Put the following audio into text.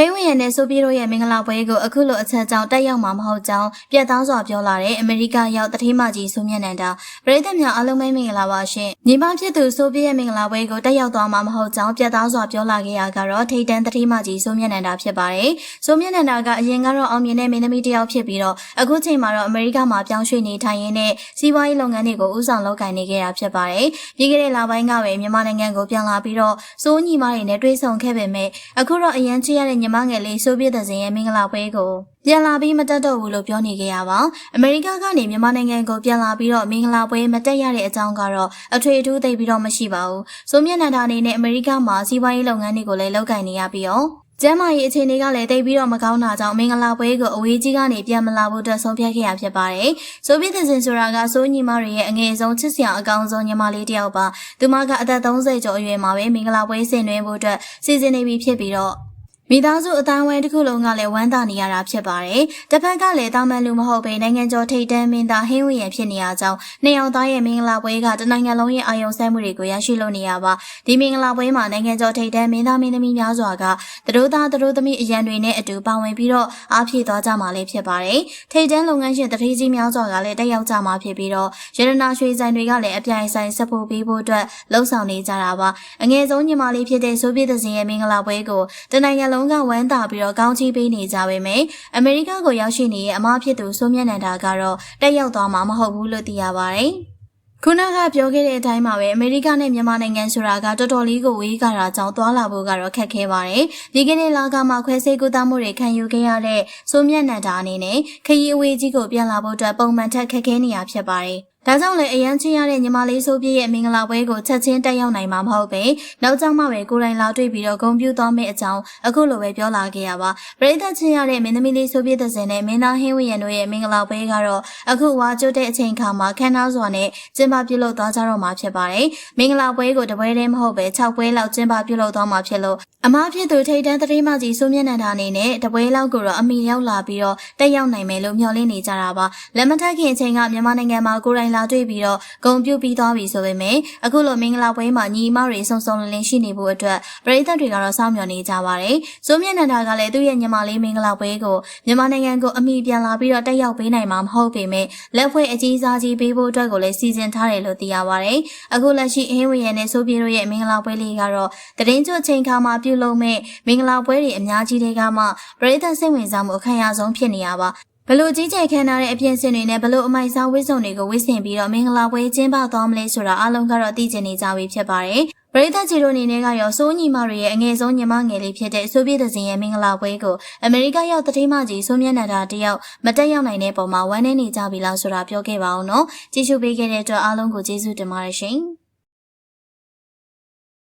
ဟိန်းဝင်းရနဲ့ဆိုဗီယက်တို့ရဲ့မင်္ဂလာပွဲကိုအခုလိုအချက်ကြောင့်တက်ရောက်မှာမဟုတ်ကြောင်းပြတ်သားစွာပြောလာတဲ့အမေရိကရောက်တတိမကြီးဆိုမြင့်နန္ဒာပရိသတ်များအားလုံးပဲမင်္ဂလာပါရှင်ညီမဖြစ်သူဆိုဗီယက်မင်္ဂလာပွဲကိုတက်ရောက်သွားမှာမဟုတ်ကြောင်းပြတ်သားစွာပြောလာခဲ့ရကတော့ထိတ်တန်းတတိမကြီးဆိုမြင့်နန္ဒာဖြစ်ပါတယ်ဆိုမြင့်နန္ဒာကအရင်ကတော့အောင်မြင်တဲ့မင်းသမီးတစ်ယောက်ဖြစ်ပြီးတော့အခုချိန်မှာတော့အမေရိကမှာပြောင်းရွှေ့နေထိုင်ရင်းနဲ့စီးပွားရေးလုပ်ငန်းတွေကိုဦးဆောင်လုပ်ကိုင်နေခဲ့တာဖြစ်ပါတယ်ပြီးခဲ့တဲ့လပိုင်းကပဲမြန်မာနိုင်ငံကိုပြန်လာပြီးတော့စိုးညီမတွေနဲ့တွေ့ဆုံခဲ့ပေမဲ့အခုတော့အရန်ချစ်ရတဲ့ညီမငယ်လေးဆိုဗီယက်သဇင်ရဲ့မင်္ဂလာပွဲကိုပြန်လာပြီးမတက်တော့ဘူးလို့ပြောနေကြရပါအမေရိကကနေမြန်မာနိုင်ငံကိုပြန်လာပြီးတော့မင်္ဂလာပွဲမတက်ရတဲ့အကြောင်းကတော့အထွေအထူးသိပြီးတော့မရှိပါဘူးဆိုမြင့်နန္ဒာအနေနဲ့အမေရိကမှာစီးပွားရေးလုပ်ငန်းတွေကိုလည်းလုပ်ကိုင်နေရပြီးတော့ကျမ်းမာရေးအခြေအနေကလည်းတိတ်ပြီးတော့မကောင်းတာကြောင့်မင်္ဂလာပွဲကိုအဝေးကြီးကနေပြန်မလာဖို့အတွက်ဆုံးဖြတ်ခဲ့ရဖြစ်ပါတယ်။ဆိုဗီယက်သင်ဆိုတာကစိုးညီမတွေရဲ့အငယ်ဆုံးချစ်စရာအကောင်ဆုံးညီမလေးတစ်ယောက်ပါ။သူမကအသက်30ကျော်အရွယ်မှာပဲမင်္ဂလာပွဲဆင်နွှဲဖို့အတွက်စီစဉ်နေပြီဖြစ်ပြီးတော့ မိသားစုအတိုင်းဝိုင်းတစ်ခုလုံးကလည်းဝမ်းသာနေရတာဖြစ်ပါတယ်။တစ်ဖက်ကလည်းတာမန်လူမဟုတ်ဘဲနိုင်ငံကျော်ထိပ်တန်းမင်းသားဟင်းဝင်းရဖြစ်နေရကြောင်းနှစ်ယောက်သားရဲ့မင်္ဂလာပွဲကတနိုင်ငံလုံးရဲ့အာရုံစိုက်မှုတွေကိုရရှိလို့နေရပါ။ဒီမင်္ဂလာပွဲမှာနိုင်ငံကျော်ထိပ်တန်းမင်းသားမင်းသမီးများစွာကတတို့သားတတို့သမီးအရန်တွေနဲ့အတူပါဝင်ပြီးတော့အားဖြည့်သွားကြမှာလည်းဖြစ်ပါတယ်။ထိပ်တန်းလုပ်ငန်းရှင်တတိကြီးများစွာကလည်းတက်ရောက်ကြမှာဖြစ်ပြီးတော့ရတနာရွှေဆိုင်တွေကလည်းအပြိုင်ဆိုင်ဆက်ဖို့ပေးဖို့အတွက်လှုံ့ဆော်နေကြတာပါ။အငယ်ဆုံးညီမလေးဖြစ်တဲ့ဆိုဗီယက်သဇင်ရဲ့မင်္ဂလာပွဲကိုတနိုင်ငံလုံးကဝမ်းသာပြီးတော့ကောင်းချီးပေးနေကြပေမယ့်အမေရိကကိုရောက်ရှိနေတဲ့အမဖြစ်သူဆိုမြတ်နန္ဒာကတော့တက်ရောက်သွားမှာမဟုတ်ဘူးလို့သိရပါတယ်။ခုနကပြောခဲ့တဲ့အတိုင်းပါပဲအမေရိကနဲ့မြန်မာနိုင်ငံဆိုတာကတော်တော်လေးကိုဝေးကြတာကြောင့်သွားလာဖို့ကတော့ခက်ခဲပါတယ်။ဒီကနေ့လာကမှခွဲစိတ်ကူတာမှုတွေခံယူခဲ့ရတဲ့ဆိုမြတ်နန္ဒာအနေနဲ့ခရီးအဝေးကြီးကိုပြန်လာဖို့အတွက်ပုံမှန်ထက်ခက်ခဲနေရဖြစ်ပါတယ်။ဒါကြောင့်လည်းအရန်ချင်းရတဲ့ညီမလေးဆိုပြည့်ရဲ့မင်္ဂလာပွဲကိုချက်ချင်းတက်ရောက်နိုင်မှာမဟုတ်ပဲနောက်ကြောင်မှပဲကိုယ်တိုင်လာတွေ့ပြီးတော့ဂုဏ်ပြုသွားမယ့်အကြောင်းအခုလိုပဲပြောလာခဲ့ရပါပရိသတ်ချင်းရတဲ့မင်းသမီးလေးဆိုပြည့်တဲ့စင်နဲ့မင်းသားဟင်းဝင်းရံတို့ရဲ့မင်္ဂလာပွဲကတော့အခုဝါကျွတ်တဲ့အချိန်ခါမှာခန်းသားစွာနဲ့ကျင်းပပြုလုပ်သွားကြတော့မှာဖြစ်ပါတယ်မင်္ဂလာပွဲကိုတပွဲတည်းမဟုတ်ပဲ6ပွဲလောက်ကျင်းပပြုလုပ်သွားမှာဖြစ်လို့အမားဖြစ်သူထိတ်တန်းသတင်းမကြီးစိုးမျက်နှာတာအနေနဲ့တပွဲလောက်ကိုတော့အမိရောက်လာပြီးတော့တက်ရောက်နိုင်မယ်လို့မျှော်လင့်နေကြတာပါလက်မထက်ခင်အချိန်ကမြန်မာနိုင်ငံမှာကိုယ်တိုင်လာတွေ့ပြီးတော့ဂုံပြုတ်ပြီးသွားပြီဆိုပေမဲ့အခုလိုမင်္ဂလာပွဲမှာညီမတွေစုံစုံလင်လင်ရှိနေဖို့အတွက်ပရိသတ်တွေကတော့စောင့်မျှော်နေကြပါတယ်။စိုးမျက်နှာတာကလည်းသူ့ရဲ့ညီမလေးမင်္ဂလာပွဲကိုမြန်မာနိုင်ငံကိုအမိပြန်လာပြီးတော့တက်ရောက်ပေးနိုင်မှာမဟုတ်ပေမဲ့လက်ဖွဲ့အကြီးစားကြီးပေးဖို့အတွက်ကိုလည်းစီစဉ်ထားတယ်လို့သိရပါတယ်။အခုလက်ရှိအင်းဝရနဲ့ဆိုပြေတို့ရဲ့မင်္ဂလာပွဲလေးကတော့တရင်ကျွတ်ချိန်ခါမှာပြုလုပ်မဲ့မင်္ဂလာပွဲတွေအများကြီးတွေကမှပရိသတ်စိတ်ဝင်စားမှုအခမ်းအနားဆုံးဖြစ်နေရပါဘလို့ကြီးကျယ်ခမ်းနားတဲ့အပြင်စင်တွေနဲ့ဘလို့အမိုက်စားဝိစုံတွေကိုဝစ်ဆင်ပြီးတော့မင်္ဂလာပွဲကျင်းပသွားမလဲဆိုတာအားလုံးကတော့သိကျင်နေကြပြီဖြစ်ပါတယ်။ပရိသတ်ကြီးတို့အနေနဲ့ကရောစိုးညီမတွေရဲ့အငယ်ဆုံးညီမငယ်လေးဖြစ်တဲ့ဆိုဗီယက်သဇင်ရဲ့မင်္ဂလာပွဲကိုအမေရိကရောက်တတိမကြီးဆိုမျက်နှာတာတယောက်မတက်ရောက်နိုင်တဲ့ပုံမှာဝမ်းနည်းနေကြပြီလားဆိုတာပြောခဲ့ပါအောင်နော်။ကြည့်ရှုပေးခဲ့တဲ့အတွက်အားလုံးကိုကျေးဇူးတင်ပါတယ်ရှင်။